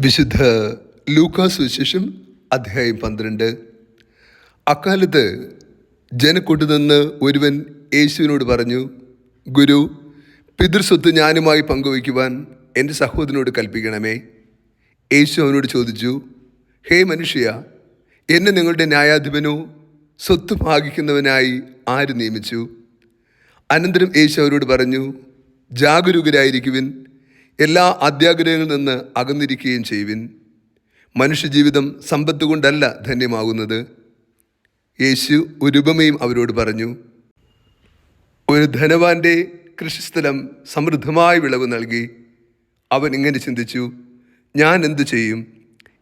വിശുദ്ധ ലൂക്കാസ് വിശേഷം അധ്യായം പന്ത്രണ്ട്. അക്കാലത്ത് ജനക്കൂട്ടുനിന്ന് ഒരുവൻ യേശുവിനോട് പറഞ്ഞു ഗുരു പിതൃസ്വത്ത് ഞാനുമായി പങ്കുവയ്ക്കുവാൻ എന്റെ സഹോദരനോട് കൽപ്പിക്കണമേ. യേശു അവനോട് ചോദിച്ചു ഹേ മനുഷ്യ എന്നെ നിങ്ങളുടെ ന്യായാധിപനോ സ്വത്ത് ഭാഗിക്കുന്നവനായി ആര് നിയമിച്ചു? അനന്തരം യേശു അവരോട് പറഞ്ഞു ജാഗരൂകരായിരിക്കുവിൻ എല്ലാ അത്യാഗ്രഹങ്ങളിൽ നിന്ന് അകന്നിരിക്കുകയും ചെയ്യുവിൻ. മനുഷ്യജീവിതം സമ്പത്ത് കൊണ്ടല്ല ധന്യമാകുന്നത്. യേശു ഒരു ഉപമയും അവരോട് പറഞ്ഞു ഒരു ധനവാന്റെ കൃഷിസ്ഥലം സമൃദ്ധമായ വിളവ് നൽകി. അവൻ ഇങ്ങനെ ചിന്തിച്ചു ഞാൻ എന്തു ചെയ്യും?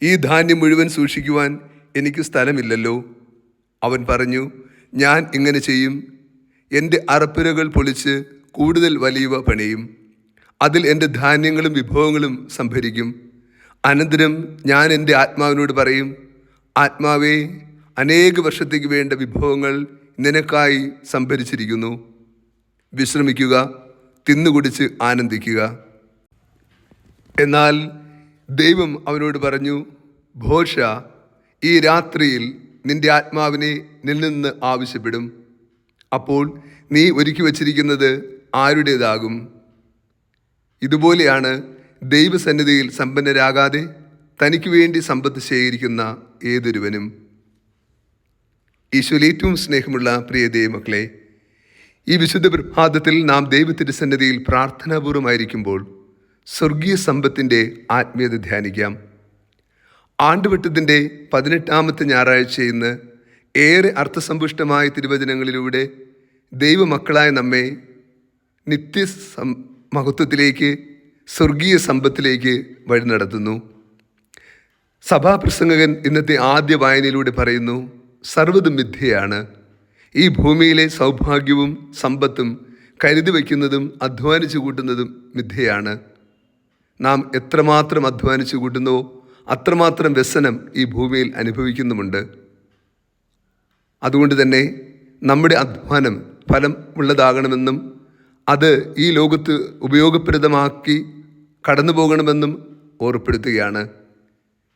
ഈ ധാന്യം മുഴുവൻ സൂക്ഷിക്കുവാൻ എനിക്ക് സ്ഥലമില്ലല്ലോ. അവൻ പറഞ്ഞു ഞാൻ ഇങ്ങനെ ചെയ്യും. എന്റെ അറപ്പുരകൾ പൊളിച്ച് കൂടുതൽ വലിയവ പണിയും. അതിൽ എന്റെ ധാന്യങ്ങളും വിഭവങ്ങളും സംഭരിക്കും. അനന്തരം ഞാൻ എന്റെ ആത്മാവിനോട് പറയും ആത്മാവേ അനേക വർഷത്തേക്ക് വേണ്ട വിഭവങ്ങൾ നിനക്കായി സംഭരിച്ചിരിക്കുന്നു. വിശ്രമിക്കുക തിന്നുകുടിച്ച് ആനന്ദിക്കുക. എന്നാൽ ദൈവം അവനോട് പറഞ്ഞു ഭോഷ ഈ രാത്രിയിൽ നിന്റെ ആത്മാവിനെ നിന്നിൽ നിന്ന് ആവശ്യപ്പെടും. അപ്പോൾ നീ ഒരുക്കി വച്ചിരിക്കുന്നത് ആരുടേതാകും? ഇതുപോലെയാണ് ദൈവസന്നിധിയിൽ സമ്പന്നരാകാതെ തനിക്ക് വേണ്ടി സമ്പത്ത് ശേഖരിക്കുന്ന ഏതൊരുവനും. ഈശോയിൽ ഏറ്റവും സ്നേഹമുള്ള പ്രിയ ദൈവമക്കളെ ഈ വിശുദ്ധ പ്രഭാതത്തിൽ നാം ദൈവത്തിന്റെ സന്നിധിയിൽ പ്രാർത്ഥനാപൂർവമായിരിക്കുമ്പോൾ സ്വർഗീയ സമ്പത്തിന്റെ ആത്മീയത ധ്യാനിക്കാം. ആണ്ടുവട്ടത്തിന്റെ പതിനെട്ടാമത്തെ ഞായറാഴ്ച ഇന്ന് ഏറെ അർത്ഥസമ്പുഷ്ടമായ തിരുവചനങ്ങളിലൂടെ ദൈവമക്കളായ നമ്മെ നിത്യ മഹത്വത്തിലേക്ക് സ്വർഗീയ സമ്പത്തിലേക്ക് വഴി നടത്തുന്നു. സഭാപ്രസംഗകൻ ഇന്നത്തെ ആദ്യ വായനയിലൂടെ പറയുന്നു സർവതും മിഥ്യയാണ്. ഈ ഭൂമിയിലെ സൗഭാഗ്യവും സമ്പത്തും കരുതി വയ്ക്കുന്നതും അധ്വാനിച്ചു കൂട്ടുന്നതും മിഥ്യയാണ്. നാം എത്രമാത്രം അധ്വാനിച്ചു കൂട്ടുന്നുവോ അത്രമാത്രം വ്യസനം ഈ ഭൂമിയിൽ അനുഭവിക്കുന്നുമുണ്ട്. അതുകൊണ്ട് തന്നെ നമ്മുടെ അധ്വാനം ഫലം ഉള്ളതാകണമെന്നും അത് ഈ ലോകത്ത് ഉപയോഗപ്രദമാക്കി കടന്നു പോകണമെന്നും ഓർപ്പെടുത്തുകയാണ്.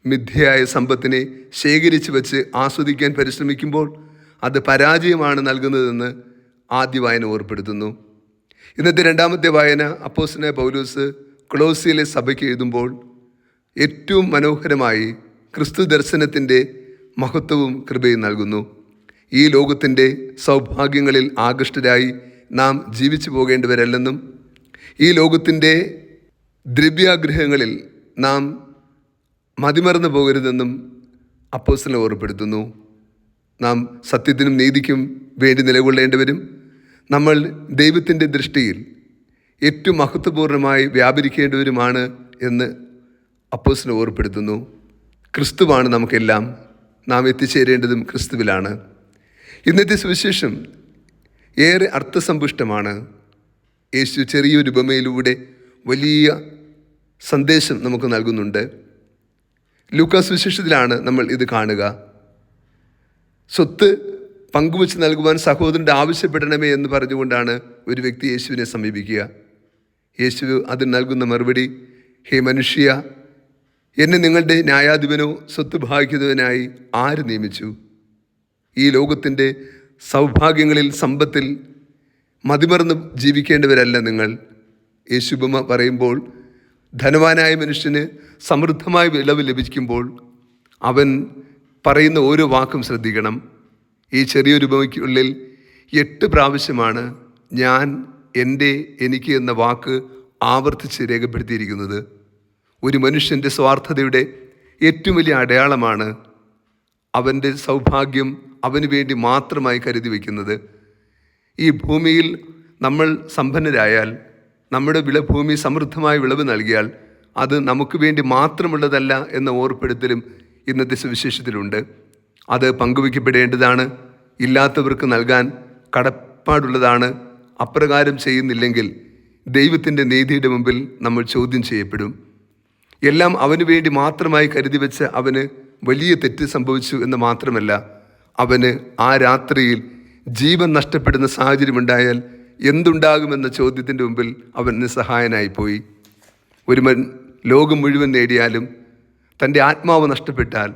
മിഥ്യയായ സമ്പത്തിനെ ശേഖരിച്ചു വച്ച് ആസ്വദിക്കാൻ പരിശ്രമിക്കുമ്പോൾ അത് പരാജയമാണ് നൽകുന്നതെന്ന് ആദ്യ വായന ഓർപ്പെടുത്തുന്നു. ഇന്നത്തെ രണ്ടാമത്തെ വായന അപ്പോസിനെ പൗലൂസ് ക്ലോസിയിലെ സഭയ്ക്ക് എഴുതുമ്പോൾ ഏറ്റവും മനോഹരമായി ക്രിസ്തു ദർശനത്തിന്റെ മഹത്വവും കൃപയും നൽകുന്നു. ഈ ലോകത്തിന്റെ സൗഭാഗ്യങ്ങളിൽ ആകൃഷ്ടരായി നാം ജീവിച്ചു പോകേണ്ടവരല്ലെന്നും ഈ ലോകത്തിന്റെ ദ്രവ്യാഗ്രഹങ്ങളിൽ നാം മതിമറന്നു പോകരുതെന്നും അപ്പോസ്തലൻ ഓർപ്പെടുത്തുന്നു നാം സത്യത്തിനും നീതിക്കും വേണ്ടി നിലകൊള്ളേണ്ടവരും നമ്മൾ ദൈവത്തിന്റെ ദൃഷ്ടിയിൽ ഏറ്റവും മഹത്വപൂർണമായി വ്യാപരിക്കേണ്ടവരുമാണ് എന്ന് അപ്പോസിനെ ഓർപ്പെടുത്തുന്നു ക്രിസ്തുവാണ് നമുക്കെല്ലാം നാം എത്തിച്ചേരേണ്ടതും ക്രിസ്തുവിലാണ്. ഇന്നത്തെ സുവിശേഷം ഏറെ അർത്ഥസമ്പുഷ്ടമാണ്. യേശു ചെറിയൊരു ഉപമയിലൂടെ വലിയ സന്ദേശം നമുക്ക് നൽകുന്നുണ്ട്. ലൂക്കാസ് വിശേഷത്തിലാണ് നമ്മൾ ഇത് കാണുക. സ്വത്ത് പങ്കുവച്ച് നൽകുവാൻ സഹോദരന്റെ ആവശ്യപ്പെടണമേ എന്ന് പറഞ്ഞുകൊണ്ടാണ് ഒരു വ്യക്തി യേശുവിനെ സമീപിക്കുക. യേശു അതിന് നൽകുന്ന മറുപടി ഹേ മനുഷ്യ എന്നെ നിങ്ങളുടെ ന്യായാധിപനോ സ്വത്ത് ഭാഗിക്കുന്നതിനായി ആര് നിയമിച്ചു? ഈ ലോകത്തിന്റെ സൗഭാഗ്യങ്ങളിൽ സമ്പത്തിൽ മതിമറന്ന് ജീവിക്കേണ്ടവരല്ല നിങ്ങൾ. യേശുബമ പറയുമ്പോൾ ധനവാനായ മനുഷ്യന് സമൃദ്ധമായ വിളവ് ലഭിക്കുമ്പോൾ അവൻ പറയുന്ന ഓരോ വാക്കും ശ്രദ്ധിക്കണം. ഈ ചെറിയൊരു ഉപമയ്ക്കുള്ളിൽ എട്ട് പ്രാവശ്യമാണ് ഞാൻ എന്റെ എനിക്ക് എന്ന വാക്ക് ആവർത്തിച്ച് രേഖപ്പെടുത്തിയിരിക്കുന്നത്. ഒരു മനുഷ്യന്റെ സ്വാർത്ഥതയുടെ ഏറ്റവും വലിയ അടയാളമാണ് അവന്റെ സൗഭാഗ്യം അവന് വേണ്ടി മാത്രമായി കരുതി വയ്ക്കുന്നത് ഈ ഭൂമിയിൽ നമ്മൾ സമ്പന്നരായാൽ നമ്മുടെ വിളഭൂമി സമൃദ്ധമായ വിളവ് നൽകിയാൽ അത് നമുക്ക് വേണ്ടി മാത്രമുള്ളതല്ല എന്ന ഓർപ്പെടുത്തലും ഇന്നത്തെ സുവിശേഷത്തിലുണ്ട്. അത് പങ്കുവയ്ക്കപ്പെടേണ്ടതാണ്. ഇല്ലാത്തവർക്ക് നൽകാൻ കടപ്പാടുള്ളതാണ്. അപ്രകാരം ചെയ്യുന്നില്ലെങ്കിൽ ദൈവത്തിന്റെ നീതിയുടെ മുമ്പിൽ നമ്മൾ ചോദ്യം ചെയ്യപ്പെടും. എല്ലാം അവന് വേണ്ടി മാത്രമായി കരുതി വെച്ച് അവന് വലിയ തെറ്റ് സംഭവിച്ചു എന്ന് മാത്രമല്ല അവന് ആ രാത്രിയിൽ ജീവൻ നഷ്ടപ്പെടുന്ന സാഹചര്യമുണ്ടായാൽ എന്തുണ്ടാകുമെന്ന ചോദ്യത്തിന്റെ മുമ്പിൽ അവൻ നിസ്സഹായനായി പോയി ഒരുവൻ ലോകം മുഴുവൻ നേടിയാലും തന്റെ ആത്മാവ് നഷ്ടപ്പെട്ടാൽ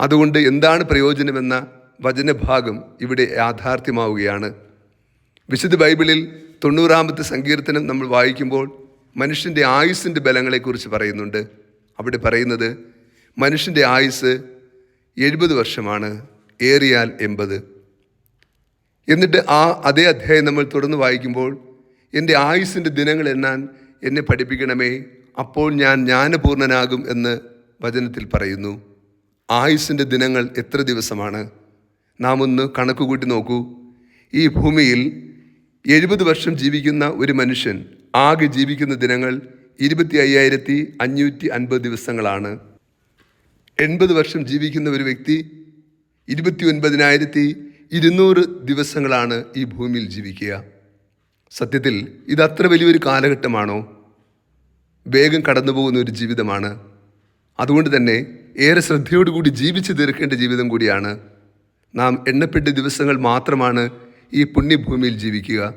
അതുകൊണ്ട് എന്താണ് പ്രയോജനമെന്ന വചനഭാഗം ഇവിടെ യാഥാർത്ഥ്യമാവുകയാണ്. വിശുദ്ധ ബൈബിളിൽ തൊണ്ണൂറാമത്തെ സങ്കീർത്തനം നമ്മൾ വായിക്കുമ്പോൾ മനുഷ്യന്റെ ആയുസ്സിന്റെ ബലങ്ങളെക്കുറിച്ച് പറയുന്നുണ്ട്. അവിടെ പറയുന്നത് മനുഷ്യന്റെ ആയുസ് എഴുപത് വർഷമാണ്. ഏറിയാൽ എൺപത്. എന്നിട്ട് ആ അതേ അധ്യായം നമ്മൾ തുടർന്ന് വായിക്കുമ്പോൾ എന്റെ ആയുസ്സിന്റെ ദിനങ്ങൾ എണ്ണാൻ എന്നെ പഠിപ്പിക്കണമേ അപ്പോൾ ഞാൻ ജ്ഞാനപൂർണനാകും എന്ന് വചനത്തിൽ പറയുന്നു. ആയുസ്സിന്റെ ദിനങ്ങൾ എത്ര ദിവസമാണ്? നാം ഒന്ന് കണക്കുകൂട്ടി നോക്കൂ. ഈ ഭൂമിയിൽ എഴുപത് വർഷം ജീവിക്കുന്ന ഒരു മനുഷ്യൻ ആകെ ജീവിക്കുന്ന ദിനങ്ങൾ ഇരുപത്തി അയ്യായിരത്തി അഞ്ഞൂറ്റി അൻപത് ദിവസങ്ങളാണ്. എൺപത് വർഷം ജീവിക്കുന്ന ഒരു വ്യക്തി ഇരുപത്തി ഒൻപതിനായിരത്തി ഇരുന്നൂറ് ദിവസങ്ങളാണ് ഈ ഭൂമിയിൽ ജീവിക്കുക. സത്യത്തിൽ ഇത് അത്ര വലിയൊരു കാലഘട്ടമാണോ? വേഗം കടന്നു പോകുന്ന ഒരു ജീവിതമാണ്. അതുകൊണ്ട് തന്നെ ഏറെ ശ്രദ്ധയോടുകൂടി ജീവിച്ചു തീർക്കേണ്ട ജീവിതം കൂടിയാണ്. നാം എണ്ണപ്പെട്ട ദിവസങ്ങൾ മാത്രമാണ് ഈ പുണ്യഭൂമിയിൽ ജീവിക്കുക.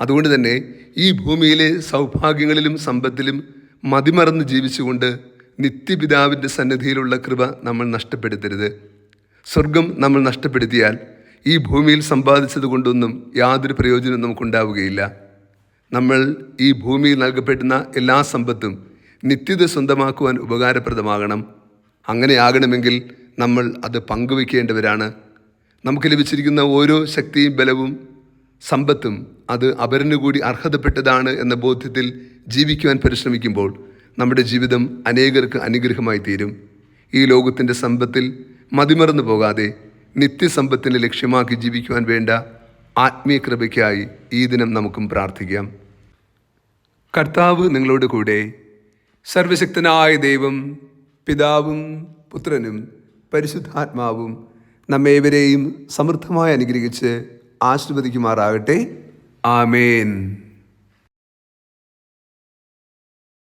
അതുകൊണ്ട് തന്നെ ഈ ഭൂമിയിലെ സൗഭാഗ്യങ്ങളിലും സമ്പത്തിലും മതിമറന്ന് ജീവിച്ചുകൊണ്ട് നിത്യപിതാവിന്റെ സന്നിധിയിലുള്ള കൃപ നമ്മൾ നഷ്ടപ്പെടുത്തരുത്. സ്വർഗം നമ്മൾ നഷ്ടപ്പെടുത്തിയാൽ ഈ ഭൂമിയിൽ സമ്പാദിച്ചത് കൊണ്ടൊന്നും യാതൊരു പ്രയോജനവും നമുക്കുണ്ടാവുകയില്ല. നമ്മൾ ഈ ഭൂമിയിൽ നൽകപ്പെടുന്ന എല്ലാ സമ്പത്തും നിത്യത സ്വന്തമാക്കുവാൻ ഉപകാരപ്രദമാകണം. അങ്ങനെയാകണമെങ്കിൽ നമ്മൾ അത് പങ്കുവയ്ക്കേണ്ടവരാണ്. നമുക്ക് ലഭിച്ചിരിക്കുന്ന ഓരോ ശക്തിയും ബലവും സമ്പത്തും അത് അപരന് കൂടി അർഹതപ്പെട്ടതാണ് എന്ന ബോധ്യത്തിൽ ജീവിക്കുവാൻ പരിശ്രമിക്കുമ്പോൾ നമ്മുടെ ജീവിതം അനേകർക്ക് അനുഗ്രഹമായി തീരും ഈ ലോകത്തിന്റെ സമ്പത്തിൽ മതിമറന്നു പോകാതെ നിത്യസമ്പത്തിനെ ലക്ഷ്യമാക്കി ജീവിക്കുവാൻ വേണ്ട ആത്മീയ കൃപയ്ക്കായി ഈ ദിനം നമുക്കും പ്രാർത്ഥിക്കാം. കർത്താവ് നിങ്ങളോട് കൂടെ സർവശക്തനായ ദൈവം പിതാവും പുത്രനും പരിശുദ്ധാത്മാവും നമ്മേവരെയും സമൃദ്ധമായി അനുഗ്രഹിച്ച് ആശീർവദിക്കുമാറാകട്ടെ. ആമേൻ.